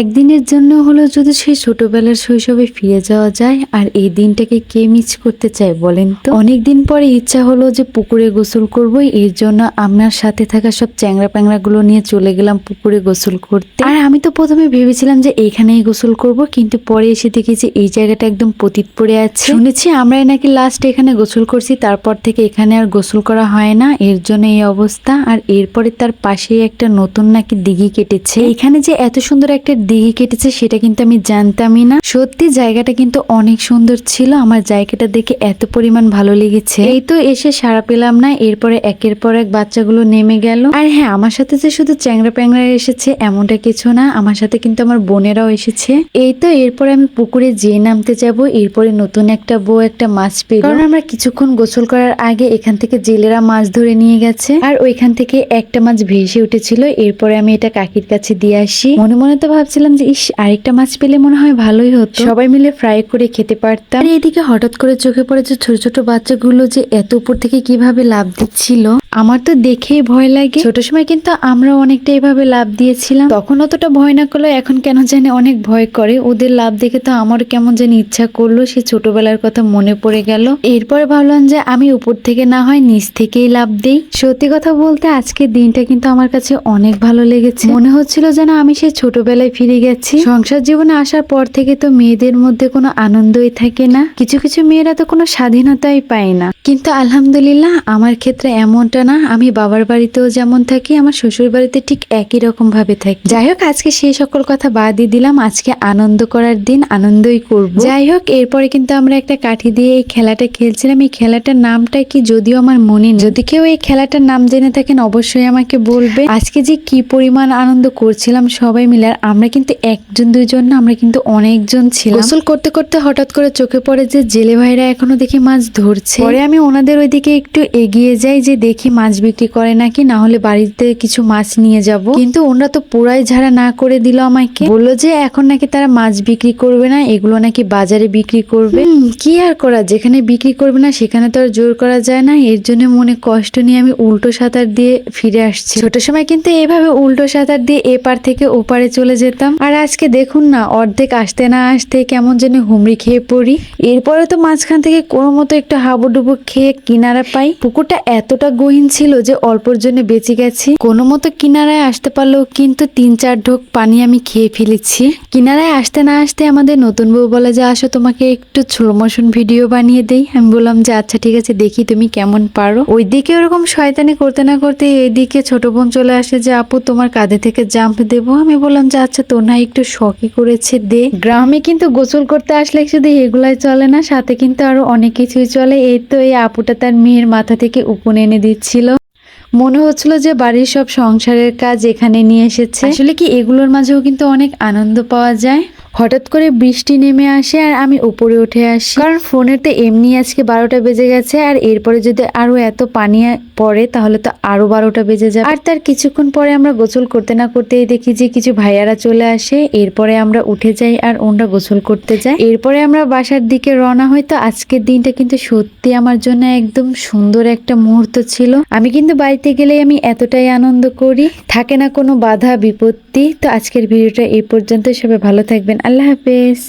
একদিনের জন্য হলো যদি সেই ছোটবেলার শৈশবে ফিরে যাওয়া যায়, আর এই দিনটাকে কে মিস করতে চায় বলেন তো? অনেকদিন পরে ইচ্ছা হলো যে পুকুরে গোসল করব এর জন্য আমার সাথে থাকা সব চ্যাংরা প্যাংরা গুলো নিয়ে চলে গেলাম পুকুরে গোসল করতে। আর আমি তো প্রথমে ভেবেছিলাম যে এইখানেই গোসল করব, কিন্তু পরে এসে দেখি যে এই জায়গাটা একদম পতিত পড়ে আছে। শুনেছি আমরাই নাকি লাস্ট এখানে গোসল করছি, তারপর থেকে এখানে আর গোসল করা হয় না, এর জন্য এই অবস্থা। আর এরপরে তার পাশেই একটা নতুন নাকি দিঘি কেটেছে। এখানে যে এত সুন্দর একটা দিঘি কেটেছে, সেটা কিন্তু আমি জানতামই না। সত্যি, জায়গাটা কিন্তু অনেক সুন্দর ছিল। আমার জায়গাটা দেখে এত পরিমাণ ভালো লেগেছে। এই তো এসে সারা পেলাম না, এরপরে একের পর এক বাচ্চাগুলো নেমে গেল। আর হ্যাঁ আমার সাথে যে শুধু চ্যাংরা প্যাংরা এসেছে, এমনটা কিছু না, আমার সাথে কিন্তু আমার বোনেরাও এসেছে। এই তো এরপরে আমি পুকুরে যেয়ে নামতে যাব, এরপরে নতুন একটা বউ, একটা মাছ পেল। কারণ আমরা কিছুক্ষণ গোসল করার আগে এখান থেকে জেলেরা মাছ ধরে নিয়ে গেছে। আর ওইখান থেকে একটা মাছ ভেসে উঠেছিল, এরপরে আমি এটা কাকির কাছে দিয়ে আসি। মনে মনে তো ভাবছিলাম যে ইস আরেকটা মাছ পেলে মনে হয় ভালোই হতো। সবাই মিলে ফ্রাই করে খেতে পারতাম। আর এদিকে হঠাৎ করে চোখে পড়ে যে ছোট ছোট বাচ্চাগুলো যে এত উপর থেকে কীভাবে লাভ দিচ্ছিল আমার তো দেখেই ভয় লাগে। ছোট সময় কিন্তু আমরা অনেকটা এভাবে লাভ দিয়েছিলাম। তখন অতটা ভয় না করলেও এখন কেন জানি অনেক ভয় করে। ওদের লাভ দেখে তো আমার কেমন জানি ইচ্ছা করল সে ছোটবেলার কথা মনে পড়ে গেল। এরপর ভাবলাম যে আমি উপর থেকে না হয় নিচ থেকেই লাভ দিই। সত্যি কথা বলতে আজকের দিনটা কিন্তু আমার কাছে অনেক ভালো লেগেছে। মনে হচ্ছিল যেন আমি সেই ছোটবেলায় ফিরে গেছি। সংসার জীবনে আসার পর থেকে তো মেয়েদের মধ্যে কোনো আনন্দই থাকে না। কিছু কিছু মেয়েরা তো কোনো স্বাধীনতাই পায় না। কিন্তু আলহামদুলিল্লাহ, আমার ক্ষেত্রে এমনটা না, আমি বাবার বাড়িতেও যেমন থাকি, আমার শ্বশুর বাড়িতে ঠিক একই রকম ভাবে থাকি। যাই হোক, আজকে সেই সকল কথা বাদই দিলাম। আজকে আনন্দ করার দিন, আনন্দই করব। যাই হোক, এরপরে কিন্তু আমরা একটা কাঠি দিয়ে এই খেলাটা খেলছিলাম। এই খেলাটার নামটা কি যদিও আমার মনে নেই। যদি কেউ এই খেলাটার নাম জেনে থাকেন, অবশ্যই আমাকে বলবে। আজকে যে কি পরিমাণ আনন্দ করছিলাম সবাই মিলে, আর আমরা কিন্তু একজন দুইজন না আমরা কিন্তু অনেকজন ছিলাম। গোসল করতে করতে হঠাৎ করে চোখে পড়ে যে জেলে ভাইরা এখনও দেখি মাছ ধরছে। পরে আমি ওনাদের ওইদিকে একটু এগিয়ে যাই যে দেখি মাছ বিক্রি করে নাকি না হলে বাড়িতে কিছু মাছ নিয়ে যাব। কিন্তু ওনারা তো পুরাই ঝাড়া না করে দিল আমাকে। বলল যে এখন নাকি তারা মাছ বিক্রি করবে না এগুলো নাকি বাজারে বিক্রি করবে। কি আর করা যেখানে বিক্রি করবে না সেখানে তো আর জোর করা যায় না। এর জন্য মনে কষ্ট নিয়ে আমি উল্টো সাঁতার দিয়ে ফিরে আসছি। ছোট সময় কিন্তু এভাবে উল্টো সাঁতার দিয়ে এপার থেকে ওপারে চলে যেতাম। আর আজকে দেখুন না, অর্ধেক আসতে না আসতে কেমন যেন হুমড়ি খেয়ে পড়ি। এরপরে তো মাঝখান থেকে কোনো মতো একটু হাবুডুবু খেয়ে কিনারা পাই। পুকুরটা এতটা গহীন ছিল যে অল্পর জন্য বেঁচে গেছি। কোনো মতো কিনারায় আসতে পারলেও কিন্তু তিন চার ঢোক পানি আমি খেয়ে ফেলেছি। কিনারায় আসতে না আসতে আমাদের নতুন বউ বলে যে, আসো তোমাকে একটু স্লো ভিডিও বানিয়ে দেই। আমি বললাম যে আচ্ছা ঠিক আছে, দেখি তুমি কেমন পারো। ওইদিকে ওরকম শয়তানি করতে না করতে এদিকে ছোট বোন চলে আসে যে, আপু, তোমার কাঁধে থেকে জাম্প দেবো। আমি বললাম যে আচ্ছা তোর না একটু শখই করেছে দে। গ্রামে কিন্তু গোসল করতে আসলে শুধু এগুলাই চলে না, সাথে কিন্তু আরও অনেক কিছুই চলে। এই তো এই আপুটা তার মেয়ের মাথা থেকে উপন এনে দিচ্ছিল। মনে হচ্ছিল যে বাড়ির সব সংসারের কাজ এখানে নিয়ে এসেছে। আসলে কি এগুলোর মাঝেও কিন্তু অনেক আনন্দ পাওয়া যায়? হঠাৎ করে বৃষ্টি নেমে আসে আর আমি উপরে উঠে আসি। কারণ ফোনেতে এমনি আজকে বারোটা বেজে গেছে আর এরপরে যদি আরও এত পানি পড়ে তাহলে তো আরও বারোটা বেজে যাবে। আর তার কিছুক্ষণ পরে আমরা গোসল করতে না করতেই দেখি যে কিছু ভাইয়ারা চলে আসে। এরপরে আমরা উঠে যাই আর ওনরা গোসল করতে যায়। এরপরে আমরা বাসার দিকে রওনা হই। তো আজকের দিনটা কিন্তু সত্যি আমার জন্য একদম সুন্দর একটা মুহূর্ত ছিল। আমি কিন্তু বাড়িতে গেলেই আমি এতটাই আনন্দ করি। থাকে না কোনো বাধা, বিপত্তি। তো আজকের ভিডিওটা এই পর্যন্ত সবাই ভালো থাকবেন। আল্লাহ হাফেজ।